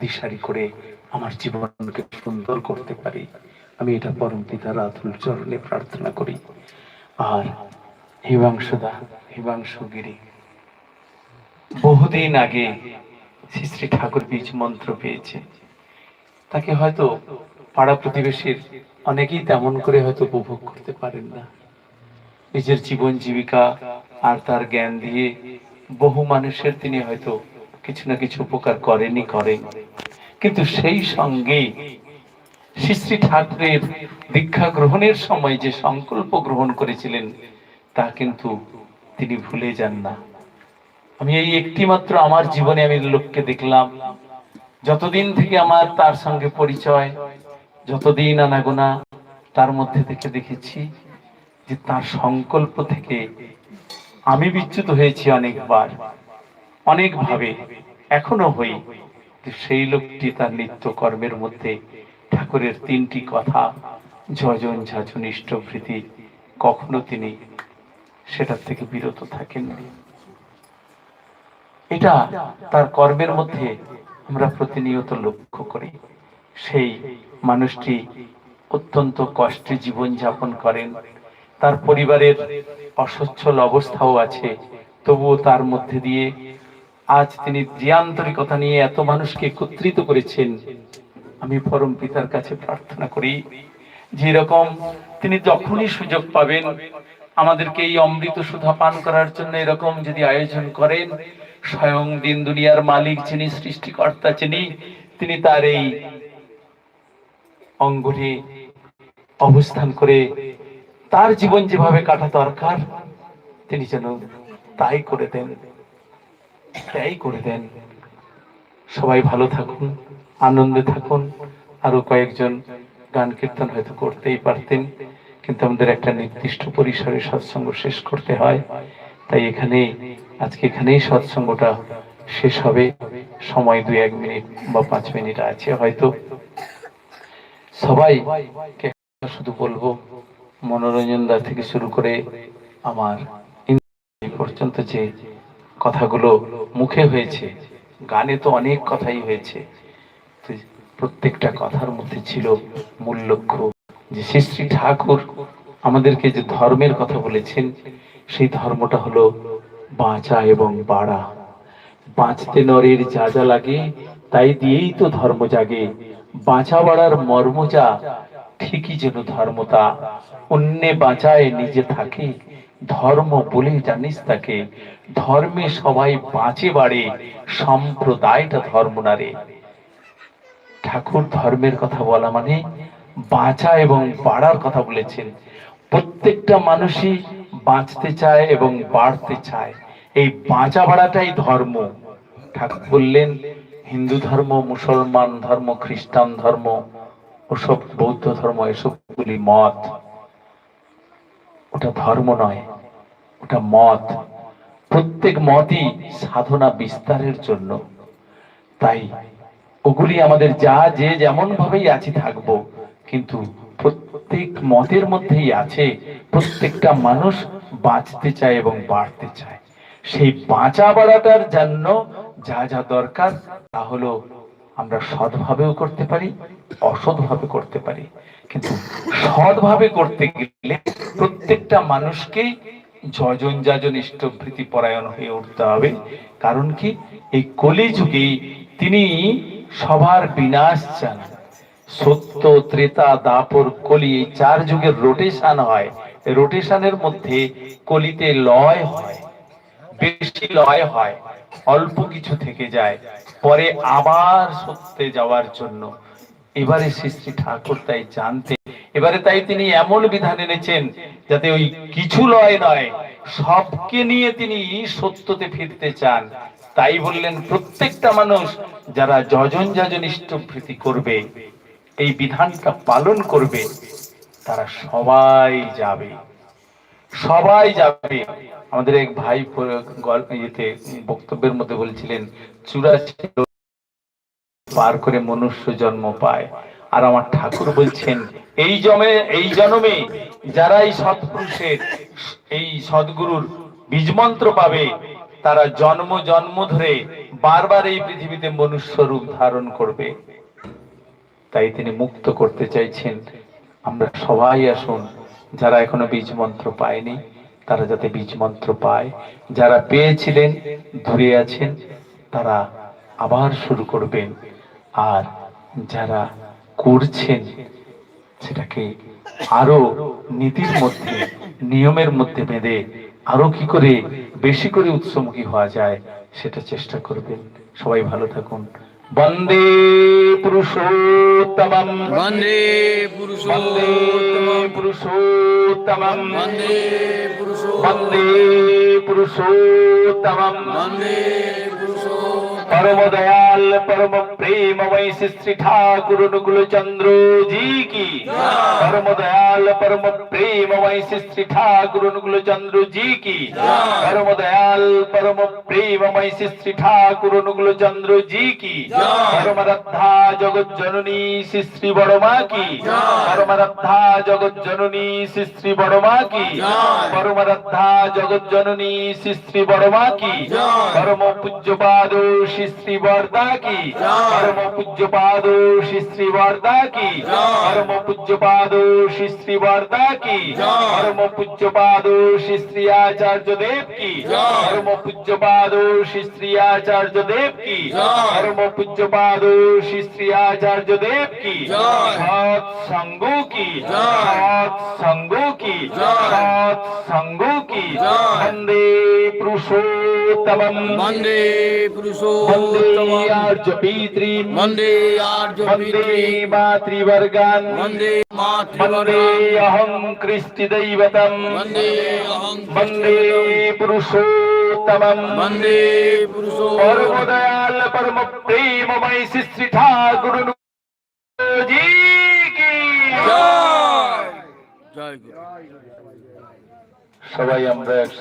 দিশারি করে আমার জীবনকে সুন্দর করতে পারি। আমি এটা পরম পিতার আতুল চরণে প্রার্থনা করি। আর হিমাংশুদা হিমাংশু গিরি বহুদিন আগে শ্রী শ্রী ঠাকুর বীজ মন্ত্র পেয়েছে। তাকে হয়তো পাড়া প্রতিবেশীর অনেকেই তেমন করে হয়তো উপভোগ করতে পারেন না। নিজের জীবন জীবিকা আর তার জ্ঞান দিয়ে বহু মানুষের তিনি হয়তো কিছু না কিছু উপকার করেন কিন্তু সেই সঙ্গে শ্রী ঠাকুরের দীক্ষা গ্রহণের সময় যে সংকল্প গ্রহণ করেছিলেন, তা কিন্তু তিনি ভুলে যান না। আমি এই একটি মাত্র আমার জীবনে আমি লোককে দেখলাম। যতদিন থেকে আমার তার সঙ্গে পরিচয়, যতদিন আনাগোনা, তার মধ্যে থেকে দেখেছি যে তার সংকল্প থেকে আমি বিচ্যুত হয়েছি অনেকবার। অনেকভাবে এখনও হই সেই লোকটি তার নিত্য কর্মের মধ্যে ঠাকুরের তিনটি কথা যজন ঝাঝন ইষ্টভৃতি কখনো তিনি সেটার থেকে বিরত থাকেননি এটা তার কর্মের মধ্যে আমরা প্রতিনিয়ত লক্ষ্য করি। সেই মানুষটি অত্যন্ত কষ্টে জীবন যাপন করেন। তার পরিবারের অসচ্ছল অবস্থাও আছে। তবুও তার মধ্যে দিয়ে আজ তিনি যে আন্তরিকতা নিয়ে এত মানুষকে একত্রিত করেছেন। আমি পরম পিতার কাছে প্রার্থনা করি যে এরকম তিনি যখনই সুযোগ পাবেন, আমাদেরকে এই অমৃত সুধা পান করার জন্য এরকম যদি আয়োজন করেন, স্বয়ং দিন দুনিয়ার মালিক যিনি সৃষ্টিকর্তা যিনি, তিনি তার এই অঙ্গনে অবস্থান করে তার জীবন যেভাবে কাটা দরকার, তিনি যেন তাই করে দেন। তাই করে দেন। সবাই ভালো থাকুন, আনন্দে থাকুন। আরও কয়েকজন গান কীর্তন হয়তো করতেই পারতেন, কিন্তু আমাদের একটা নির্দিষ্ট পরিসরে সৎসঙ্গ শেষ করতে হয়। তাই এখানে আজকে এখানেই সৎসঙ্গটা শেষ হবে। সময় দুই এক মিনিট বা পাঁচ মিনিট আছে হয়তো। সবাই শুধু বলব, মনোরঞ্জন দা থেকে শুরু করে আমার পর্যন্ত যে কথাগুলো মুখে হয়েছে। গানে তো অনেক কথাই হয়েছে। প্রত্যেকটা কথার মধ্যে ছিল মূল লক্ষ্য যে শ্রী শ্রী ঠাকুর আমাদেরকে যে ধর্মের কথা বলেছেন, সেই ধর্মটা হলো বাঁচা এবং বাড়া। বাঁচতে নরের যা যা লাগে, তাই দিয়েই তো ধর্ম জাগে। বাঁচা বাড়ার মর্ম যা, ঠিকই যেন ধর্মতা। অন্যে বাঁচায়, নিজে থাকে। ধর্ম বলে জানিস তাকে, ধর্মে সবাই বাঁচে বাড়ে, সম্প্রদায়টা ধর্ম না রে। ঠাকুর ধর্মের কথা বলা মানে বাঁচা এবং বাড়ার কথা বলেছেন। প্রত্যেকটা মানুষই বাঁচতে চায় এবং বাড়তে চায়। এই বাঁচা বাড়াটাই ধর্ম। ঠাকুর বললেন, হিন্দু ধর্ম, মুসলমান ধর্ম, খ্রিস্টান ধর্ম, ওসব বৌদ্ধ ধর্ম, এসবগুলি মত। ওটা ধর্ম নয়, ওটা মত। প্রত্যেক মতই সাধনা বিস্তারের জন্য। তাই ওগুলি আমাদের যা, যে যেমন ভাবেই আছি থাকব, কিন্তু প্রত্যেক মতের মধ্যেই আছে, প্রত্যেকটা মানুষ বাঁচতে চায় এবং বাড়তে চায়। সেই বাঁচা বাড়াটার জন্য যা যা দরকার তা হলো আমরা সৎভাবেও করতে পারি, অসৎভাবে করতে পারি। কিন্তু সৎভাবে করতে গেলে প্রত্যেকটা মানুষকে যজন যাজন ইষ্টভৃতি পরায়ণ হয়ে উঠতে হবে। কারণ কি? এই কলিযুগে তিনি সবার বিনাশ চান। সত্য, ত্রেতা, দাপর কলি এই চার যুগের রোটেশন হয়। রোটেশনের মধ্যে কলিতে লয় হয়, বেশি লয় হয়, অল্প কিছু থেকে যায়। পরে আবার সত্যে যাওয়ার জন্য। এবারে শ্রী শ্রী ঠাকুর তাই জানতে। এবারে তাই তিনি এমন বিধান এনেছেন যাতে ওই কিছু লয় নয়, সবকে নিয়ে তিনি সত্যতে ফিরতে চান। তাই বললেন, প্রত্যেকটা মানুষ যারা যজন যজন ইষ্টভৃতি করবে, এই বিধানটা পালন করবে, তারা সবাই যাবে। সবাই যাবে। আমাদের এক ভাই ইয়েতে, বক্তব্যের মধ্যে বলছিলেন, চুরাশি পার করে মনুষ্য জন্ম পায়। আর আমার ঠাকুর বলছেন, এই জমে, এই জন্মে যারা এই সৎপুরুষের, এই সদ্গুরুর বীজমন্ত্র পাবে, তারা জন্ম জন্ম ধরে বারবার এই পৃথিবীতে মনুষ্য রূপ ধারণ করবে। তাই তিনি মুক্ত করতে চাইছেন। আমরা সবাই আসুন যারা এখনও বীজ মন্ত্র পায়নি, তারা যাতে বীজ মন্ত্র পায়। যারা পেয়েছিলেন দূরে আছেন, তারা আবার শুরু করবেন। আর যারা করছেন, সেটাকে আরও নীতির মধ্যে, নিয়মের মধ্যে বেঁধে, আরও কি করে বেশি করে উৎসমুখী হওয়া যায়, সেটা চেষ্টা করবেন। সবাই ভালো থাকুন। বন্দে পুরুষোত্তমম। বন্দে বন্দে પુરુષોત્તમમ વંદે પુરુષો વંદે પુરુષોત્તમમ વંદે পরম দয়াল, পরম প্রেম প্রেমময় শ্রী ঠাকুর অনুকূল চন্দ্র জি কি? পরম দয়াল, পরম প্রেম প্রেমময় শ্রী ঠাকুর অনুকূল চন্দ্র জি কি? পরম দয়াল, পরম প্রেম প্রেমময় শ্রী ঠাকুর অনুকূল চন্দ্র জি কি? পরম রাধা জগৎ জননী শ্রী শ্রী বড়মা কি? পরম রাধা জগৎ জননী শ্রী শ্রী বড়মা কি? পরম রাধা জগৎ জননী শ্রী বড়মা কি? পরম পূজ্যপাদ শ্রী শ্রী বর্দা কি পরম পূজ্য পাদ শ্রী বর্দা কি পরম পূজ্য পাদ শ্রী বর্দা কি পরম পূজ্য পাদ শ্রী আচার্য দেব কি পরম পূজ্য পাদ শ্রী আচার্য দেব কি পরম পূজ্য পাদ শ্রী আচার্য দেব কি সৎ সঙ্গ কি সৎ সঙ্গ কি সৎ সঙ্গ কি বন্দে পুরুষোত্তম की सत संगो की सत संगो की वंदे पुरुषोत्तमम বন্দে वन्दे পুরুষোত্তমম आर्यपीतॄन् বন্দে আর্য वन्दे मातृवर्गान् বন্দে वन्दे মাতৃবর্গ अहं कृष्टिदैवतम् বন্দে অহং वन्दे पुरुषोत्तमम् বন্দে পুরুষোত্তমম परमदयाल परम प्रेममय श्री श्री ठाकुर जी की জয় জয় গুরু সবাই আমরা একসাথে